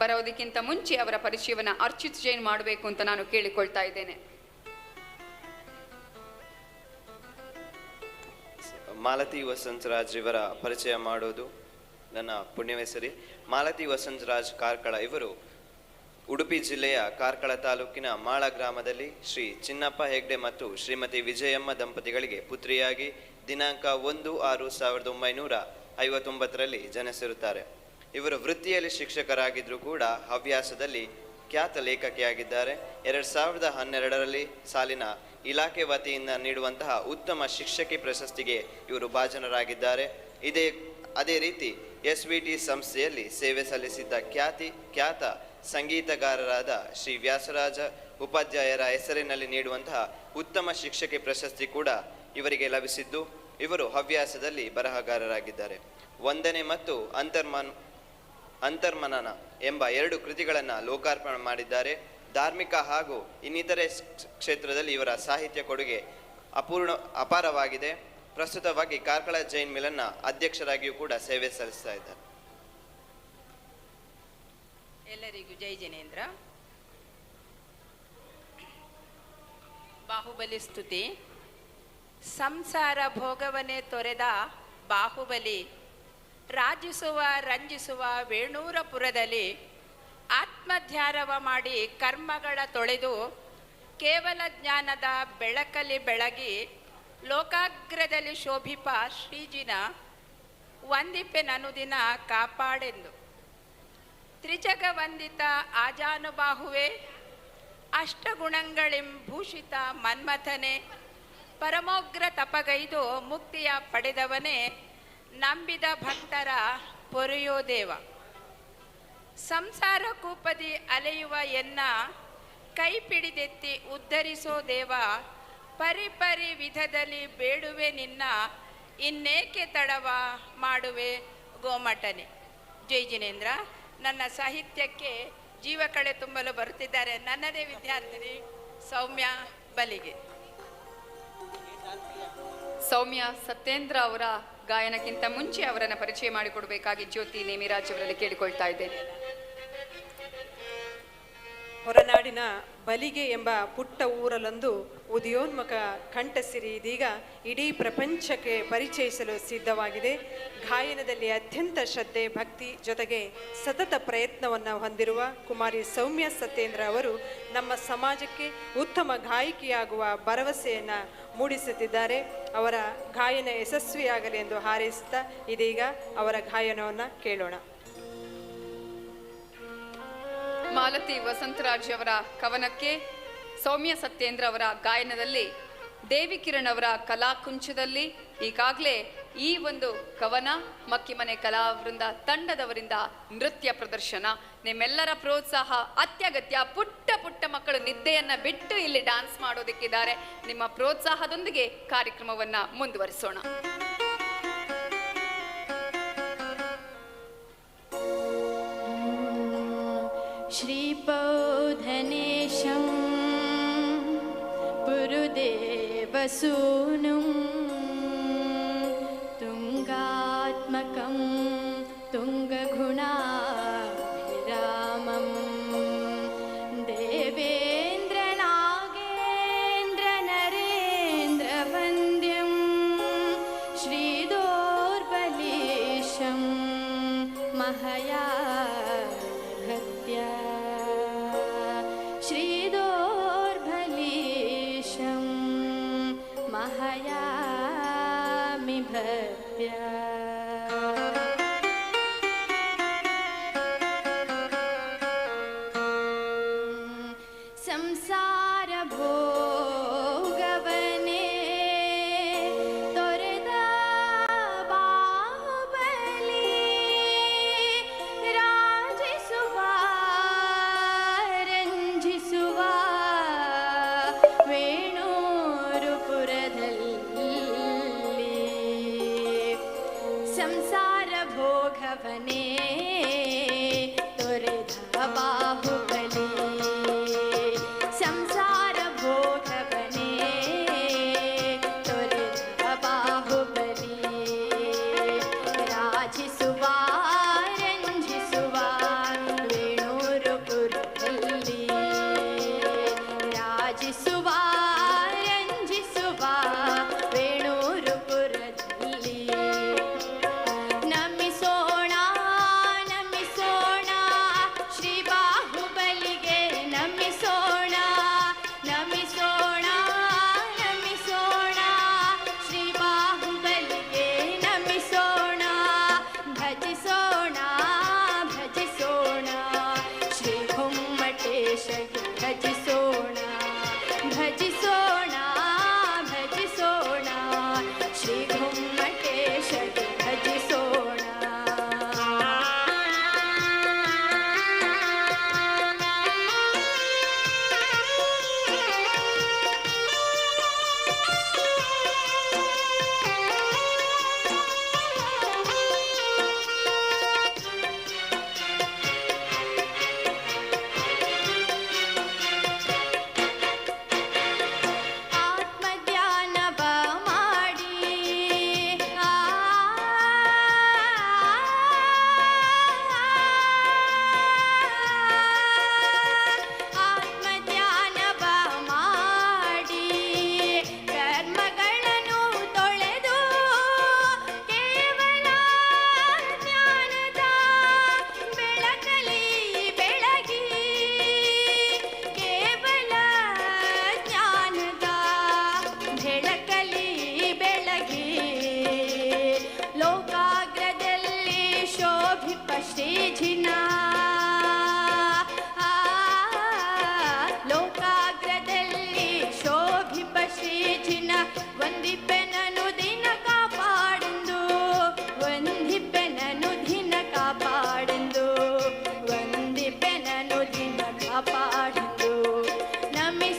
ಬರೋದಕ್ಕಿಂತ ಮುಂಚೆ ಅವರ ಪರಿಚಯವನ್ನು ಅರ್ಚಿತ್ ಜೈನ್ ಮಾಡಬೇಕು ಅಂತ ನಾನು ಕೇಳಿಕೊಳ್ತಾ ಇದ್ದೇನೆ. ಮಾಲತಿ ವಸಂತರಾಜ್ ಇವರ ಪರಿಚಯ ಮಾಡೋದು ನನ್ನ ಪುಣ್ಯವೇಸರಿ ಮಾಲತಿ ವಸಂತರಾಜ್ ಕಾರ್ಕಳ ಇವರು ಉಡುಪಿ ಜಿಲ್ಲೆಯ ಕಾರ್ಕಳ ತಾಲೂಕಿನ ಮಾಳ ಗ್ರಾಮದಲ್ಲಿ ಶ್ರೀ ಚಿನ್ನಪ್ಪ ಹೆಗ್ಡೆ ಮತ್ತು ಶ್ರೀಮತಿ ವಿಜಯಮ್ಮ ದಂಪತಿಗಳಿಗೆ ಪುತ್ರಿಯಾಗಿ ದಿನಾಂಕ ಒಂದು ಆರು ಸಾವಿರದ ಒಂಬೈನೂರ ಐವತ್ತೊಂಬತ್ತರಲ್ಲಿ ಜನಿಸಿರುತ್ತಾರೆ ಇವರು ವೃತ್ತಿಯಲ್ಲಿ ಶಿಕ್ಷಕರಾಗಿದ್ದರೂ ಕೂಡ ಹವ್ಯಾಸದಲ್ಲಿ ಖ್ಯಾತ ಲೇಖಕಿಯಾಗಿದ್ದಾರೆ. ಎರಡು ಸಾವಿರದ ಹನ್ನೆರಡರಲ್ಲಿ ಸಾಲಿನ ಇಲಾಖೆ ವತಿಯಿಂದ ನೀಡುವಂತಹ ಉತ್ತಮ ಶಿಕ್ಷಕಿ ಪ್ರಶಸ್ತಿಗೆ ಇವರು ಭಾಜನರಾಗಿದ್ದಾರೆ. ಇದೇ, ಅದೇ ರೀತಿ ಎಸ್ ವಿ ಟಿ ಸಂಸ್ಥೆಯಲ್ಲಿ ಸೇವೆ ಸಲ್ಲಿಸಿದ್ದ ಖ್ಯಾತಿ, ಖ್ಯಾತ ಸಂಗೀತಗಾರರಾದ ಶ್ರೀ ವ್ಯಾಸರಾಜ ಉಪಾಧ್ಯಾಯರ ಹೆಸರಿನಲ್ಲಿ ನೀಡುವಂತಹ ಉತ್ತಮ ಶಿಕ್ಷಕಿ ಪ್ರಶಸ್ತಿ ಕೂಡ ಇವರಿಗೆ ಲಭಿಸಿದ್ದು. ಇವರು ಹವ್ಯಾಸದಲ್ಲಿ ಬರಹಗಾರರಾಗಿದ್ದಾರೆ. ಒಂದನೇ ಮತ್ತು ಅಂತರ್ಮನ್ ಅಂತರ್ಮನನ ಎಂಬ ಎರಡು ಕೃತಿಗಳನ್ನು ಲೋಕಾರ್ಪಣೆ ಮಾಡಿದ್ದಾರೆ. ಧಾರ್ಮಿಕ ಹಾಗೂ ಇನ್ನಿತರೆ ಕ್ಷೇತ್ರದಲ್ಲಿ ಇವರ ಸಾಹಿತ್ಯ ಕೊಡುಗೆ ಅಪೂರ್ಣ, ಅಪಾರವಾಗಿದೆ. ಪ್ರಸ್ತುತವಾಗಿ ಕಾರ್ಕಳ ಜೈನ್ ಮಿಲನ್ನ ಅಧ್ಯಕ್ಷರಾಗಿಯೂ ಕೂಡ ಸೇವೆ ಸಲ್ಲಿಸ್ತಾ ಇದ್ದಾರೆ. ಎಲ್ಲರಿಗೂ ಜೈ ಜಿನೇಂದ್ರ. ಬಾಹುಬಲಿ ಸ್ತುತಿ. ಸಂಸಾರ ಭೋಗವನ್ನೇ ತೊರೆದ ಬಾಹುಬಲಿ ರಾಜಿಸುವ, ರಂಜಿಸುವ ವೇಣೂರಪುರದಲ್ಲಿ ಆತ್ಮಧ್ಯಾರವ ಮಾಡಿ ಕರ್ಮಗಳ ತೊಳೆದು ಕೇವಲ ಜ್ಞಾನದ ಬೆಳಕಲ್ಲಿ ಬೆಳಗಿ ಲೋಕಾಗ್ರದಲ್ಲಿ ಶೋಭಿಪ ಶ್ರೀಜಿನ ವಂದಿಪೆನನುದಿನ ಕಾಪಾಡೆಂದು. ತ್ರಿಜಗ ವಂದಿತ ಆಜಾನುಬಾಹುವೆ, ಅಷ್ಟಗುಣಗಳಿಂ ಭೂಷಿತ ಮನ್ಮಥನೆ, ಪರಮೋಗ್ರ ತಪಗೈದು ಮುಕ್ತಿಯ ಪಡೆದವನೇ ನಂಬಿದ ಭಕ್ತರ ಪೊರೆಯೋ ದೇವ. ಸಂಸಾರ ಕೂಪದಿ ಅಲೆಯುವ ಎನ್ನ ಕೈ ಪಿಡಿದೆತ್ತಿ ಉದ್ಧರಿಸೋ ದೇವ ಪರಿಪರಿ ವಿಧದಲ್ಲಿ ಬೇಡುವೆ ನಿನ್ನ, ಇನ್ನೇಕೆ ತಡವ ಮಾಡುವೆ ಗೋಮಟನೆ. ಜೈ ಜಿನೇಂದ್ರ, ನನ್ನ ಸಾಹಿತ್ಯಕ್ಕೆ ಜೀವ ಕಳೆ ತುಂಬಲು ಬರುತ್ತಿದ್ದಾರೆ. ನನ್ನದೇ ವಿದ್ಯಾರ್ಥಿನಿ ಸೌಮ್ಯ ಬಲಿಗೆ. ಸೌಮ್ಯ ಸತ್ಯೇಂದ್ರ ಅವರ ಗಾಯನಕ್ಕಿಂತ ಮುಂಚೆ ಅವರನ್ನು ಪರಿಚಯ ಮಾಡಿಕೊಡಬೇಕಾಗಿ ಜ್ಯೋತಿ ನೇಮಿರಾಜ್ ಅವರಲ್ಲಿ ಕೇಳಿಕೊಳ್ತಾ ಇದ್ದೇನೆ. ಹೊರನಾಡಿನ ಬಲಿಗೆ ಎಂಬ ಪುಟ್ಟ ಊರಲ್ಲೊಂದು ಉದಯೋನ್ಮುಖ ಕಂಠಸಿರಿ ಇದೀಗ ಇಡೀ ಪ್ರಪಂಚಕ್ಕೆ ಪರಿಚಯಿಸಲು ಸಿದ್ಧವಾಗಿದೆ. ಗಾಯನದಲ್ಲಿ ಅತ್ಯಂತ ಶ್ರದ್ಧೆ, ಭಕ್ತಿ ಜೊತೆಗೆ ಸತತ ಪ್ರಯತ್ನವನ್ನು ಹೊಂದಿರುವ ಕುಮಾರಿ ಸೌಮ್ಯ ಸತ್ಯೇಂದ್ರ ಅವರು ನಮ್ಮ ಸಮಾಜಕ್ಕೆ ಉತ್ತಮ ಗಾಯಕಿಯಾಗುವ ಭರವಸೆಯನ್ನು ಮೂಡಿಸುತ್ತಿದ್ದಾರೆ. ಅವರ ಗಾಯನ ಯಶಸ್ವಿಯಾಗಲಿ ಎಂದು ಹಾರೈಸುತ್ತಾ ಇದೀಗ ಅವರ ಗಾಯನವನ್ನು ಕೇಳೋಣ. ಮಾಲತಿ ವಸಂತರಾಜ್ ಅವರ ಕವನಕ್ಕೆ ಸೌಮ್ಯ ಸತ್ಯೇಂದ್ರ ಅವರ ಗಾಯನದಲ್ಲಿ ದೇವಿ ಕಿರಣ್ ಅವರ ಕಲಾಕುಂಚದಲ್ಲಿ ಈಗಾಗಲೇ ಈ ಒಂದು ಕವನ ಮಕ್ಕಿಮನೆ ಕಲಾವೃಂದ ತಂಡದವರಿಂದ ನೃತ್ಯ ಪ್ರದರ್ಶನ. ನಿಮ್ಮೆಲ್ಲರ ಪ್ರೋತ್ಸಾಹ, ಅತ್ಯಗತ್ಯ, ಪುಟ್ಟ ಪುಟ್ಟ ಮಕ್ಕಳು ನಿದ್ದೆಯನ್ನ ಬಿಟ್ಟು ಇಲ್ಲಿ ಡ್ಯಾನ್ಸ್ ಮಾಡೋದಕ್ಕಿದ್ದಾರೆ. ನಿಮ್ಮ ಪ್ರೋತ್ಸಾಹದೊಂದಿಗೆ ಕಾರ್ಯಕ್ರಮವನ್ನ ಮುಂದುವರಿಸೋಣ. श्रीपौधनेशं पुरुदेवसूनुं तुङ्गात्मकं तुङ्गगुणाभिरामं श्रीदोर्बलीशं महयामि भक्त्या জানে তোরে ধাবা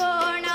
শোনা